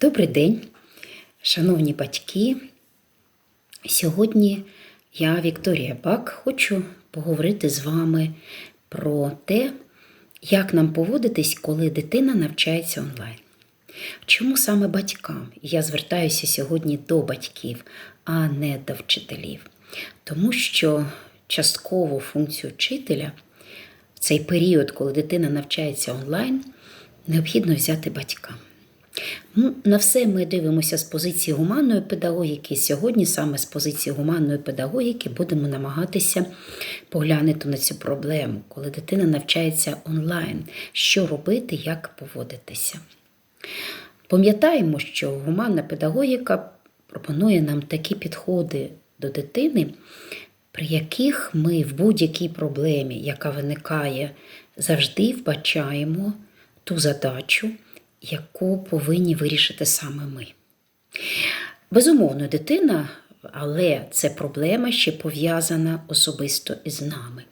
Добрий день, шановні батьки. Сьогодні я, Вікторія Бак, хочу поговорити з вами про те, як нам поводитись, коли дитина навчається онлайн. Чому саме батькам? Я звертаюся сьогодні до батьків, а не до вчителів. Тому що часткову функцію вчителя в цей період, коли дитина навчається онлайн, необхідно взяти батькам. Ну, На все ми дивимося з позиції гуманної педагогіки. Сьогодні саме з позиції гуманної педагогіки будемо намагатися поглянути на цю проблему, коли дитина навчається онлайн, що робити, як поводитися. Пам'ятаємо, що гуманна педагогіка пропонує нам такі підходи до дитини, при яких ми в будь-якій проблемі, яка виникає, завжди вбачаємо ту задачу, яку повинні вирішити саме ми. Безумовно, дитина, але це проблема ще пов'язана особисто із нами.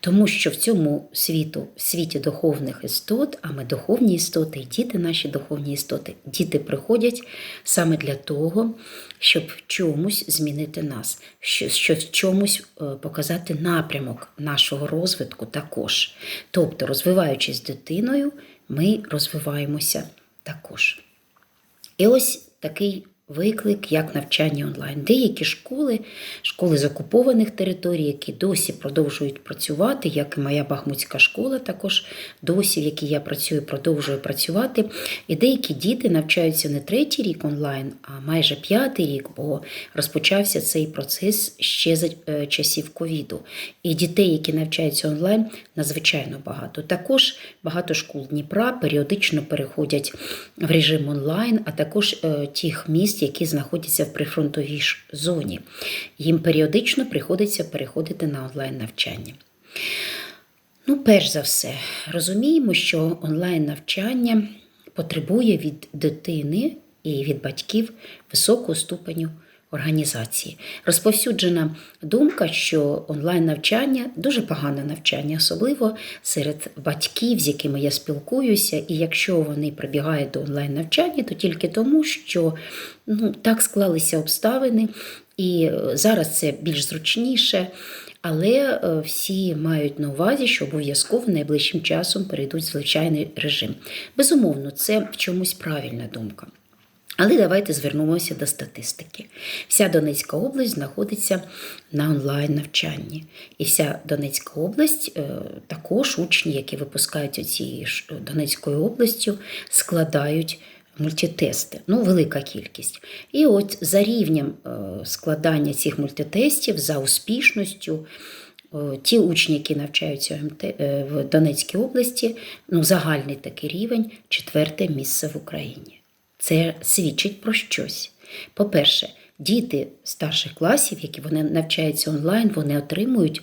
Тому що в цьому світу, в світі духовних істот, а ми духовні істоти, і діти наші духовні істоти, діти приходять саме для того, щоб в чомусь змінити нас, щоб в чомусь е, показати напрямок нашого розвитку також. Тобто, розвиваючись дитиною, ми розвиваємося також. І ось такий виклик, як навчання онлайн. Деякі школи, школи з окупованих територій, які досі продовжують працювати, як і моя Бахмутська школа, також досі, в якій я працюю, продовжує працювати. І деякі діти навчаються не третій рік онлайн, а майже п'ятий рік, бо розпочався цей процес ще за е, часів ковіду. І дітей, які навчаються онлайн, надзвичайно багато. Також багато школ Дніпра періодично переходять в режим онлайн, а також е, тих міст, які знаходяться в прифронтовій зоні. Їм періодично приходиться переходити на онлайн навчання. Ну, перш за все, розуміємо, що онлайн навчання потребує від дитини і від батьків високого ступеню організації. Розповсюджена думка, що онлайн-навчання дуже погане навчання, особливо серед батьків, з якими я спілкуюся, і якщо вони прибігають до онлайн-навчання, то тільки тому, що ну, так склалися обставини, і зараз це більш зручніше. Але е, всі мають на увазі, що обов'язково найближчим часом перейдуть в звичайний режим. Безумовно, це в чомусь правильна думка. Але давайте звернемося до статистики. Вся Донецька область знаходиться на онлайн-навчанні. І вся Донецька область, е, також учні, які випускають цією Донецькою областю, складають мультитести. Ну, велика кількість. І от за рівнем е, складання цих мультитестів, за успішністю. е, Ті учні, які навчаються е, в Донецькій області, ну загальний такий рівень, четверте місце в Україні. Це свідчить про щось. По-перше, діти старших класів, які вони навчаються онлайн, вони отримують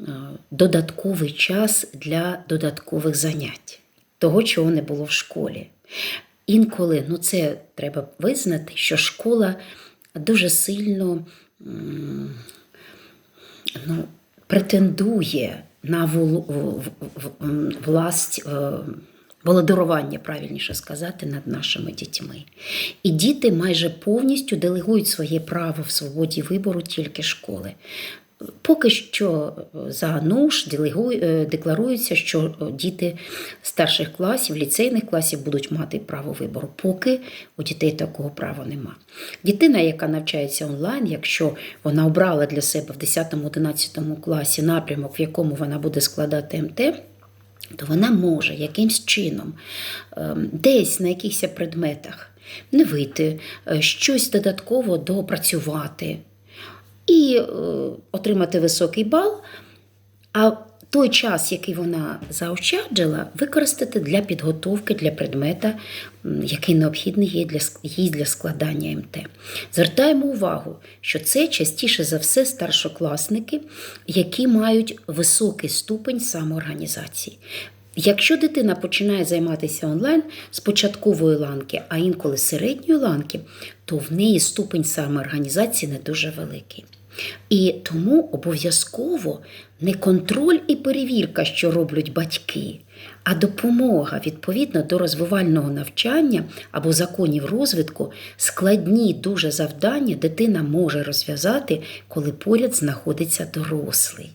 е, додатковий час для додаткових занять, того, чого не було в школі. Інколи, ну це треба визнати, що школа дуже сильно ну, претендує на власть. Е, володарування, правильніше сказати, над нашими дітьми. І діти майже повністю делегують своє право в свободі вибору тільки школи. Поки що за НУШ е, декларується, що діти старших класів, ліцейних класів будуть мати право вибору, поки у дітей такого права нема. Дитина, яка навчається онлайн, якщо вона обрала для себе в 10-11 класі напрямок, в якому вона буде складати МТ, то вона може якимсь чином ем, десь на якихось предметах не вийти, е, щось додатково допрацювати і е, отримати високий бал. А той час, який вона заощаджила, використати для підготовки для предмета, який необхідний їй для, їй для складання МТ. Звертаємо увагу, що це частіше за все старшокласники, які мають високий ступень самоорганізації. Якщо дитина починає займатися онлайн з початкової ланки, а інколи середньої ланки, то в неї ступень самоорганізації не дуже великий. І тому обов'язково не контроль і перевірка, що роблять батьки, а допомога відповідно до розвивального навчання або законів розвитку, складні дуже завдання дитина може розв'язати, коли поряд знаходиться дорослий.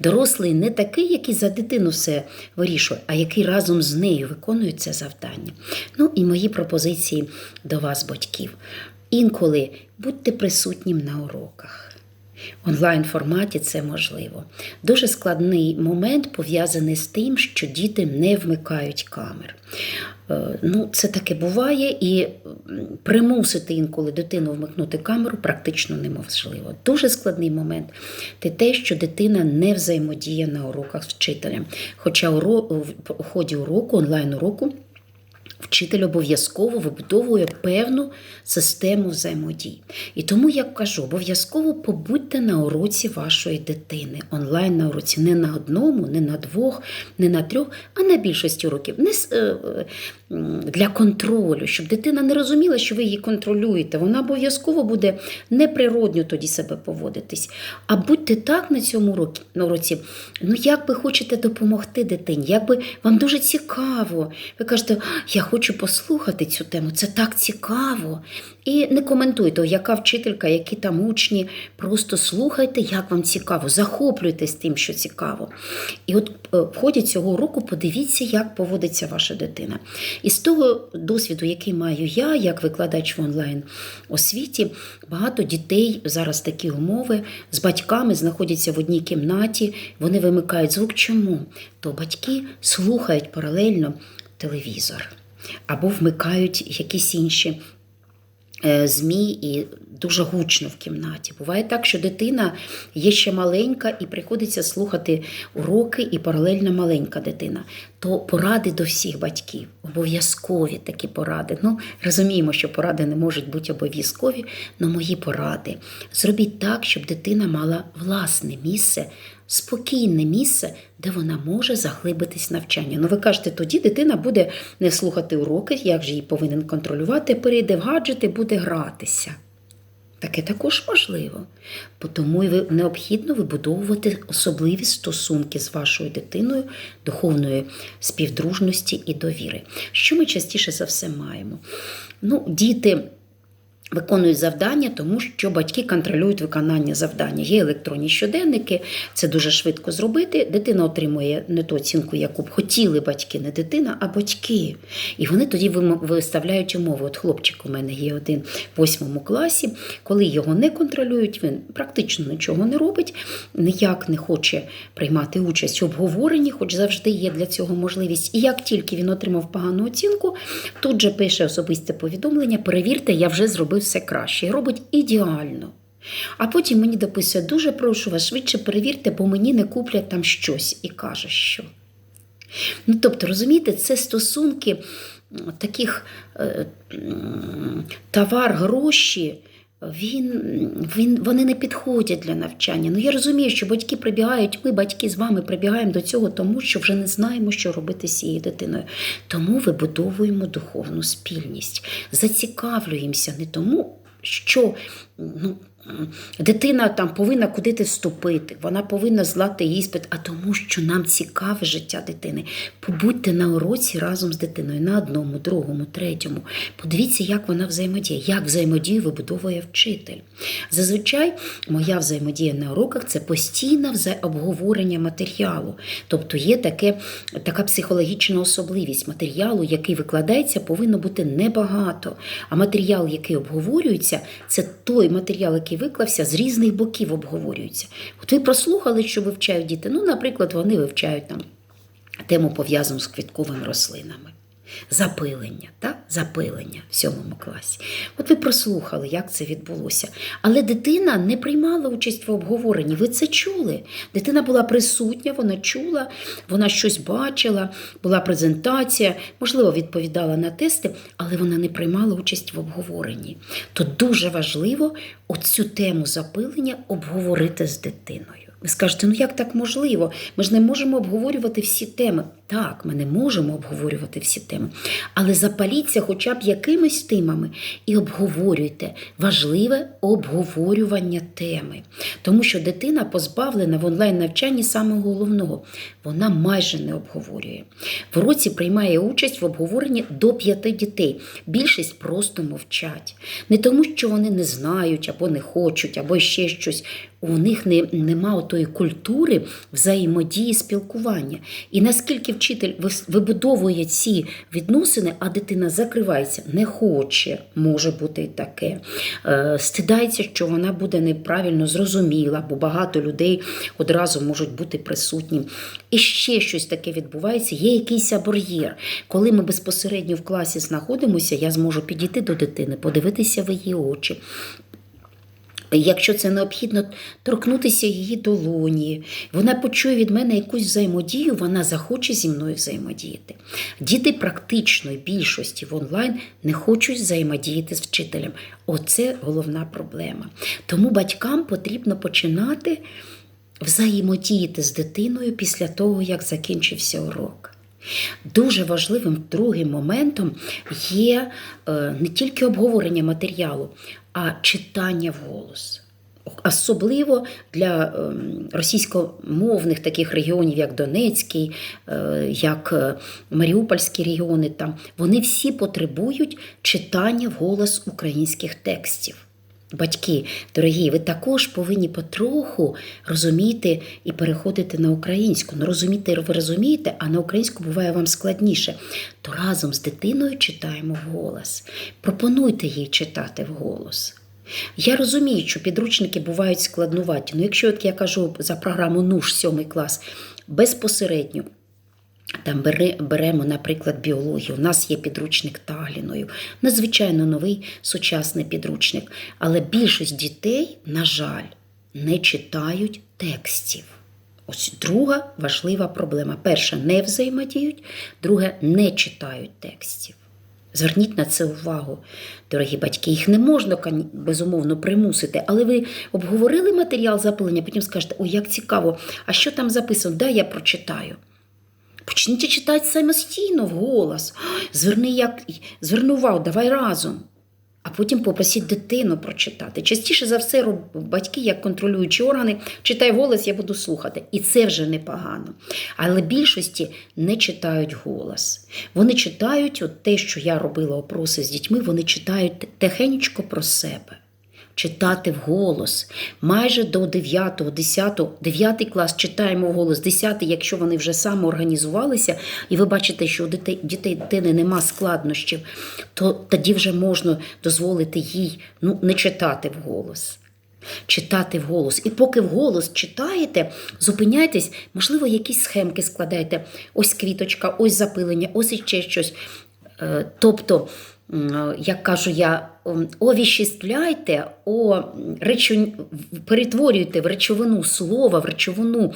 Дорослий не такий, який за дитину все вирішує, а який разом з нею виконує це завдання. Ну і мої пропозиції до вас, батьків. Інколи будьте присутнім на уроках. В онлайн форматі це можливо. Дуже складний момент пов'язаний з тим, що діти не вмикають камер. Е, Ну, це таке буває, і примусити інколи дитину вмикнути камеру практично неможливо. Дуже складний момент це те, що дитина не взаємодіє на уроках з вчителем. Хоча в ході уроку, онлайн-уроку, Вчитель обов'язково вибудовує певну систему взаємодій. І тому я кажу, обов'язково побудьте на уроці вашої дитини, онлайн на уроці не на одному, не на двох, не на трьох, а на більшості уроків. Не е, е, для контролю, щоб дитина не розуміла, що ви її контролюєте. Вона обов'язково буде неприродньо тоді себе поводитись. А будьте так на цьому уроці, ну як ви хочете допомогти дитині, як би вам дуже цікаво. Ви кажете, я хочу послухати цю тему, це так цікаво. І не коментуйте, яка вчителька, які там учні. Просто слухайте, як вам цікаво, захоплюйтесь тим, що цікаво. І от е, в ході цього уроку подивіться, як поводиться ваша дитина. І з того досвіду, який маю я, як викладач в онлайн освіті, багато дітей зараз такі умови з батьками знаходяться в одній кімнаті, вони вимикають звук. Чому? То батьки слухають паралельно телевізор або вмикають якісь інші е, ЗМІ і дуже гучно в кімнаті. Буває так, що дитина є ще маленька і приходиться слухати уроки, і паралельно маленька дитина. То поради до всіх батьків, обов'язкові такі поради. Ну, розуміємо, що поради не можуть бути обов'язкові, але мої поради. Зробіть так, щоб дитина мала власне місце, спокійне місце, де вона може заглибитись навчання. Ну, ви кажете, тоді дитина буде не слухати уроки, як же її повинен контролювати, перейде в гаджети, буде гратися. Таке також можливо. Тому і необхідно вибудовувати особливі стосунки з вашою дитиною, духовної співдружності і довіри. Що ми частіше за все маємо? Ну, діти. Виконують завдання, тому що батьки контролюють виконання завдання. Є електронні щоденники, це дуже швидко зробити. Дитина отримує не ту оцінку, яку б хотіли батьки, не дитина, а батьки. І вони тоді виставляють умови. От хлопчик у мене є один в восьмому класі. Коли його не контролюють, він практично нічого не робить, ніяк не хоче приймати участь в обговоренні, хоч завжди є для цього можливість. І як тільки він отримав погану оцінку, тут же пише особисте повідомлення: перевірте, я вже зробив все краще. І робить ідеально. А потім мені дописує: дуже прошу вас, швидше перевірте, бо мені не куплять там щось і каже, що. Ну, тобто, розумієте, це стосунки таких е, товар, гроші. Він, він, вони не підходять для навчання. Ну я розумію, що батьки прибігають, ми, батьки, з вами прибігаємо до цього, тому що вже не знаємо, що робити з цією дитиною. Тому вибудовуємо духовну спільність, зацікавлюємося не тому, що ну, дитина там повинна кудись вступити, вона повинна злати іспит, а тому, що нам цікаве життя дитини. Побудьте на уроці разом з дитиною на одному, другому, третьому. Подивіться, як вона взаємодіє, як взаємодію вибудовує вчитель. Зазвичай моя взаємодія на уроках це постійне обговорення матеріалу. Тобто є таке, така психологічна особливість матеріалу, який викладається, повинно бути небагато. А матеріал, який обговорюється, це той матеріал, який виклався, з різних боків обговорюється. От ви прослухали, що вивчають діти. Ну, наприклад, вони вивчають там тему пов'язану з квітковими рослинами. Запилення, так? Запилення в сьомому класі. От ви прослухали, як це відбулося. Але дитина не приймала участь в обговоренні. Ви це чули. Дитина була присутня, вона чула, вона щось бачила, була презентація, можливо, відповідала на тести, але вона не приймала участь в обговоренні. То дуже важливо оцю тему запилення обговорити з дитиною. Ви скажете, ну як так можливо? Ми ж не можемо обговорювати всі теми. Так, ми не можемо обговорювати всі теми, але запаліться хоча б якимись темами і обговорюйте важливе обговорювання теми. Тому що дитина позбавлена в онлайн-навчанні самого головного. Вона майже не обговорює. В уроці приймає участь в обговоренні до п'яти дітей. Більшість просто мовчать. Не тому, що вони не знають або не хочуть, або ще щось. У них не, нема отої культури взаємодії спілкування. І наскільки вчитель вибудовує ці відносини, а дитина закривається, не хоче, може бути і таке. Е, стидається, що вона буде неправильно зрозуміла, бо багато людей одразу можуть бути присутні. І ще щось таке відбувається, є якийсь бар'єр. Коли ми безпосередньо в класі знаходимося, я зможу підійти до дитини, подивитися в її очі, Якщо це необхідно, торкнутися її долоні, вона почує від мене якусь взаємодію, вона захоче зі мною взаємодіяти. Діти практичної більшості в онлайн не хочуть взаємодіяти з вчителем. Оце головна проблема. Тому батькам потрібно починати взаємодіяти з дитиною після того, як закінчився урок. Дуже важливим другим моментом є е, не тільки обговорення матеріалу, а читання вголос. Особливо для ем, російськомовних таких регіонів, як Донецький, е, як е, Маріупольські регіони, там вони всі потребують читання вголос українських текстів. Батьки, дорогі, ви також повинні потроху розуміти і переходити на українську. Ну, розуміти ви розумієте, а на українську буває вам складніше. То разом з дитиною читаємо вголос. Пропонуйте їй читати вголос. Я розумію, що підручники бувають складнуваті. Ну, якщо от я кажу за програму НУШ 7 клас безпосередньо. Там бере, беремо, наприклад, біологію. У нас є підручник Тагліною, надзвичайно новий сучасний підручник. Але більшість дітей, на жаль, не читають текстів. Ось друга важлива проблема. Перша не взаємодіють, друге не читають текстів. Зверніть на це увагу, дорогі батьки. Їх не можна, безумовно, примусити, але ви обговорили матеріал запилення, потім скажете, ой, як цікаво, а що там записано? Дай я прочитаю. Почніть читати самостійно вголос. Зверни, як, зверни давай разом. А потім попросіть дитину прочитати. Частіше за все, батьки, як контролюючі органи, читай голос, я буду слухати. І це вже непогано. Але більшості не читають голос. Вони читають от те, що я робила опроси з дітьми, вони читають тихенечко про себе. Читати вголос. Майже до 9, 10, 9 клас читаємо вголос, 10, якщо вони вже самоорганізувалися, і ви бачите, що у дітей, дитини нема складнощів, то тоді вже можна дозволити їй ну, не читати вголос. Читати вголос. І поки вголос читаєте, зупиняйтесь, можливо, якісь схемки складаєте. Ось квіточка, ось запилення, ось іще щось. Е, Тобто, як кажу я, овіществляйте, о, речу, перетворюйте в речовину слова, в речовину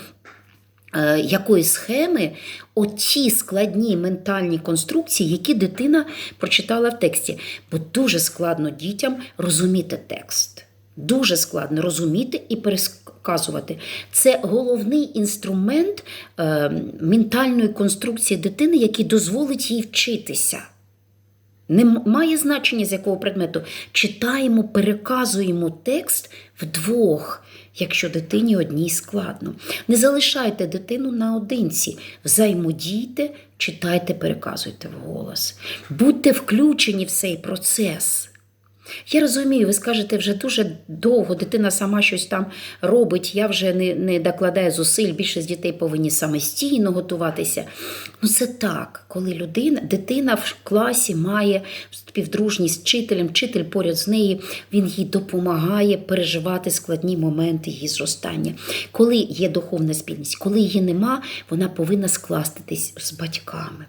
е, якоїсь схеми оті складні ментальні конструкції, які дитина прочитала в тексті. Бо дуже складно дітям розуміти текст. Дуже складно розуміти і пересказувати. Це головний інструмент е, ментальної конструкції дитини, який дозволить їй вчитися. Немає значення, з якого предмету. Читаємо, переказуємо текст вдвох, якщо дитині одній складно. Не залишайте дитину наодинці, взаємодійте, читайте, переказуйте вголос. Будьте включені в цей процес. Я розумію, ви скажете, вже дуже довго дитина сама щось там робить, я вже не, не докладаю зусиль, більшість дітей повинні самостійно готуватися. Ну це так, коли людина, дитина в класі має співдружність з вчителем, вчитель поряд з нею, він їй допомагає переживати складні моменти її зростання. Коли є духовна спільність, коли її нема, вона повинна скластитись з батьками.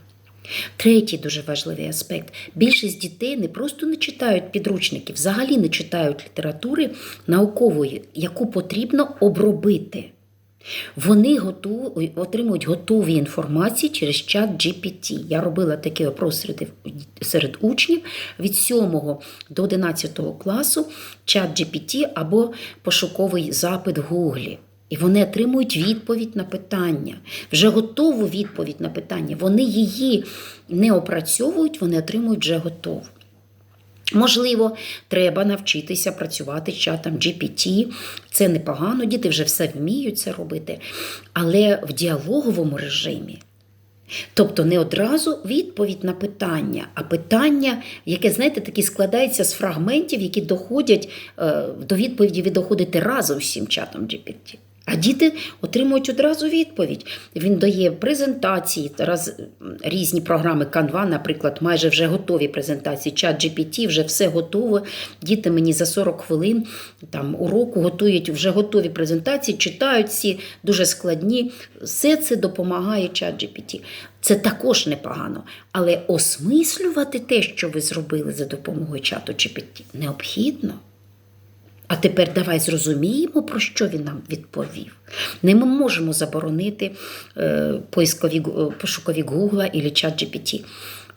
Третій дуже важливий аспект: більшість дітей не просто не читають підручники, взагалі не читають літератури наукової, яку потрібно обробити. Вони готу, отримують готові інформації через чат GPT. Я робила такий опрос серед, серед учнів від 7 до 11 класу чат GPT або пошуковий запит Гуглі. І вони отримують відповідь на питання, вже готову відповідь на питання. Вони її не опрацьовують, вони отримують вже готову. Можливо, треба навчитися працювати з чатом GPT. Це непогано, діти вже все вміють це робити. Але в діалоговому режимі. Тобто не одразу відповідь на питання, а питання, яке, знаєте, такі складається з фрагментів, які доходять е, до відповіді, ви доходите разом з цим чатом GPT. А діти отримують одразу відповідь. Він дає презентації, раз різні програми Canva, наприклад, майже вже готові презентації. Чат GPT, вже все готово. Діти мені за 40 хвилин там уроку готують вже готові презентації, читають всі дуже складні. Все це допомагає чат GPT. Це також непогано. Але осмислювати те, що ви зробили за допомогою чату GPT, необхідно. А тепер давай зрозуміємо, про що він нам відповів. Не ми можемо заборонити е, поискові, е, пошукові Гугла і чат GPT.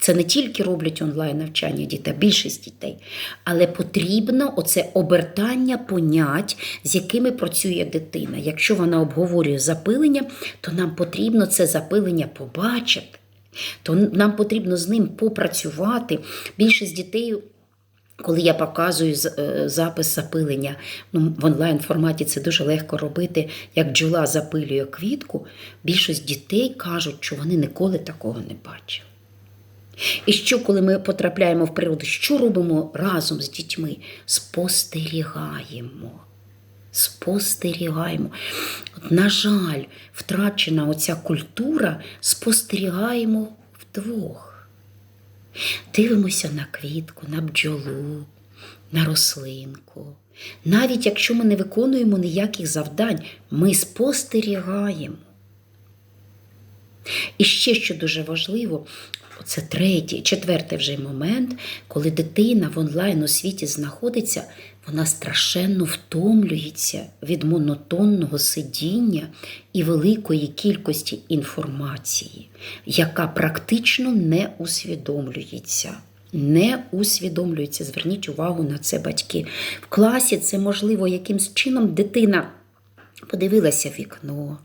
Це не тільки роблять онлайн навчання дітей, більшість дітей, але потрібно оце обертання понять, з якими працює дитина. Якщо вона обговорює запилення, то нам потрібно це запилення побачити, то нам потрібно з ним попрацювати. Більшість дітей. Коли я показую е, запис запилення, ну, в онлайн форматі це дуже легко робити, як бджола запилює квітку, більшість дітей кажуть, що вони ніколи такого не бачили. І що, коли ми потрапляємо в природу, що робимо разом з дітьми? Спостерігаємо. Спостерігаємо. От, На жаль, втрачена оця культура, спостерігаємо вдвох. Дивимося на квітку, на бджолу, на рослинку. Навіть якщо ми не виконуємо ніяких завдань, ми спостерігаємо. І ще, що дуже важливо, це третій, четвертий вже момент, коли дитина в онлайн освіті знаходиться, вона страшенно втомлюється від монотонного сидіння і великої кількості інформації, яка практично не усвідомлюється. Не усвідомлюється, зверніть увагу на це батьки. В класі це можливо якимсь чином дитина подивилася вікно,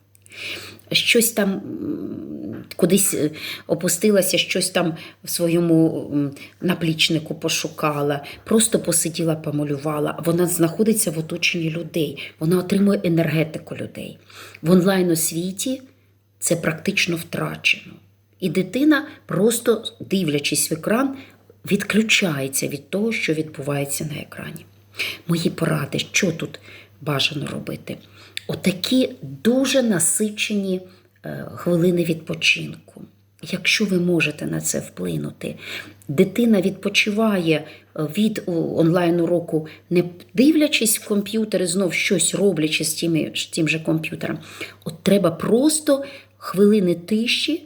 щось там кудись е, опустилася, щось там в своєму наплічнику пошукала, просто посиділа, помалювала. Вона знаходиться в оточенні людей, вона отримує енергетику людей. В онлайн освіті це практично втрачено. І дитина, просто дивлячись в екран, відключається від того, що відбувається на екрані. Мої поради, що тут бажано робити? Отакі дуже насичені е, хвилини відпочинку. Якщо ви можете на це вплинути, дитина відпочиває е, від онлайн уроку, не дивлячись в комп'ютер і знов щось роблячи з тим, з тим же комп'ютером. От треба просто хвилини тиші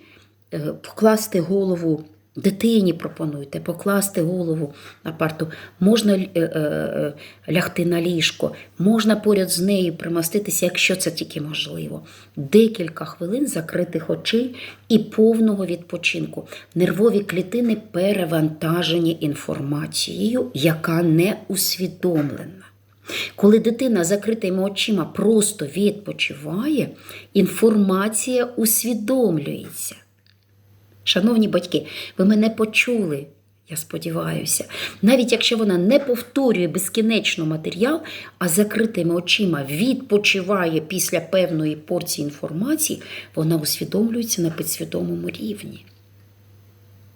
е, покласти голову Дитині пропонуйте покласти голову на парту, можна е, е, е, лягти на ліжко, можна поряд з нею примоститися, якщо це тільки можливо. Декілька хвилин закритих очей і повного відпочинку. Нервові клітини перевантажені інформацією, яка не усвідомлена. Коли дитина закритими очима просто відпочиває, інформація усвідомлюється. Шановні батьки, ви мене почули, я сподіваюся. Навіть якщо вона не повторює безкінечно матеріал, а закритими очима відпочиває після певної порції інформації, вона усвідомлюється на підсвідомому рівні.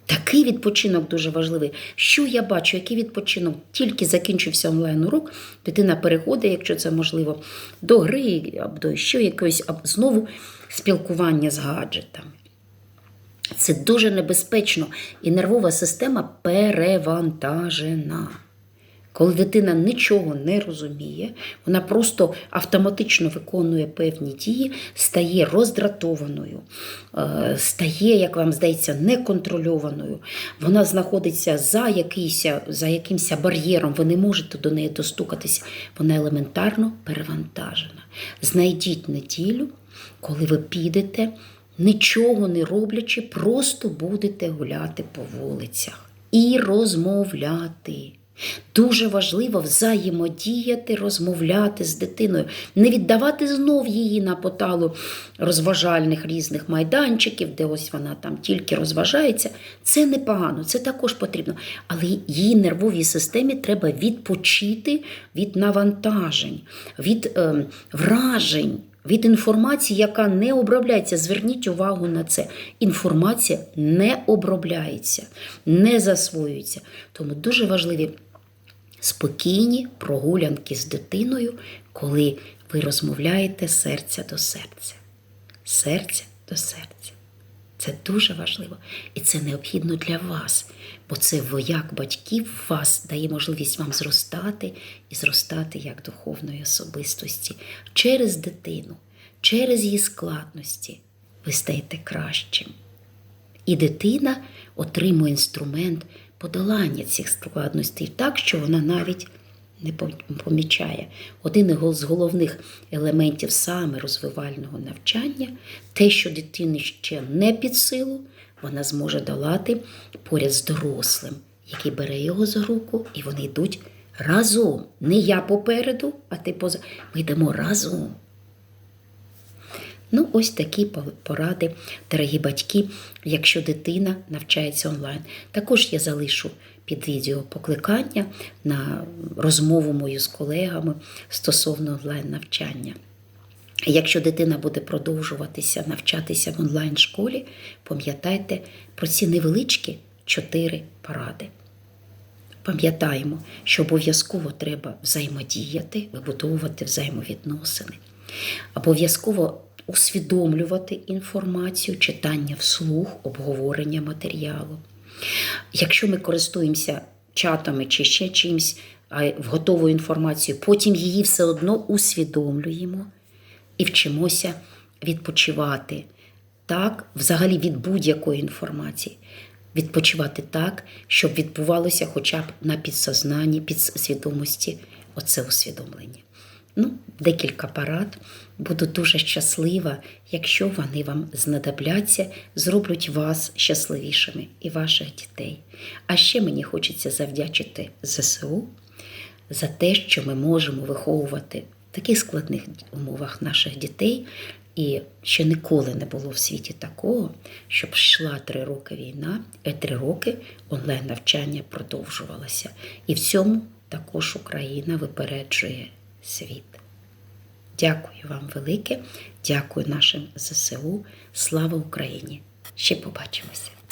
Такий відпочинок дуже важливий. Що я бачу, який відпочинок? Тільки закінчився онлайн-урок, дитина переходить, якщо це можливо, до гри або до ще якогось знову спілкування з гаджетами. Це дуже небезпечно, і нервова система перевантажена. Коли дитина нічого не розуміє, вона просто автоматично виконує певні дії, стає роздратованою, е, стає, як вам здається, неконтрольованою. Вона знаходиться за якийсь, за якимось бар'єром, ви не можете до неї достукатися. Вона елементарно перевантажена. Знайдіть неділю, коли ви підете нічого не роблячи, просто будете гуляти по вулицях і розмовляти. Дуже важливо взаємодіяти, розмовляти з дитиною, не віддавати знов її на поталу розважальних різних майданчиків, де ось вона там тільки розважається. Це непогано, це також потрібно. Але її нервовій системі треба відпочити від навантажень, від е, вражень. Від інформації, яка не обробляється, зверніть увагу на це. Інформація не обробляється, не засвоюється. Тому дуже важливі спокійні прогулянки з дитиною, коли ви розмовляєте серця до серця. Серця до серця. Це дуже важливо. І це необхідно для вас, бо це вояк батьків вас дає можливість вам зростати і зростати як духовної особистості через дитину, через її складності. Ви стаєте кращим. І дитина отримує інструмент подолання цих складностей так, що вона навіть не помічає. Один з головних елементів саме розвивального навчання те, що дитині ще не під силу, вона зможе долати поряд з дорослим, який бере його за руку, і вони йдуть разом. Не я попереду, а ти поза. Ми йдемо разом. Ну, ось такі поради, дорогі батьки, якщо дитина навчається онлайн. Також я залишу під відео покликання на розмову мою з колегами стосовно онлайн-навчання. Якщо дитина буде продовжуватися навчатися в онлайн-школі, пам'ятайте про ці невеличкі чотири поради. Пам'ятаємо, що обов'язково треба взаємодіяти, вибудовувати взаємовідносини. Обов'язково усвідомлювати інформацію, читання вслух, обговорення матеріалу. Якщо ми користуємося чатами чи ще чимось, в готову інформацію, потім її все одно усвідомлюємо і вчимося відпочивати так, взагалі від будь-якої інформації. Відпочивати так, щоб відбувалося хоча б на підсознанні, підсвідомості оце усвідомлення. Ну, декілька парад. Буду дуже щаслива, якщо вони вам знадобляться, зроблять вас щасливішими і ваших дітей. А ще мені хочеться завдячити ЗСУ за те, що ми можемо виховувати таких складних умовах наших дітей. І ще ніколи не було в світі такого, щоб йшла три роки війна, і три роки онлайн-навчання продовжувалося. І в цьому також Україна випереджує світ. Дякую вам велике, дякую нашим ЗСУ. Слава Україні! Ще побачимося!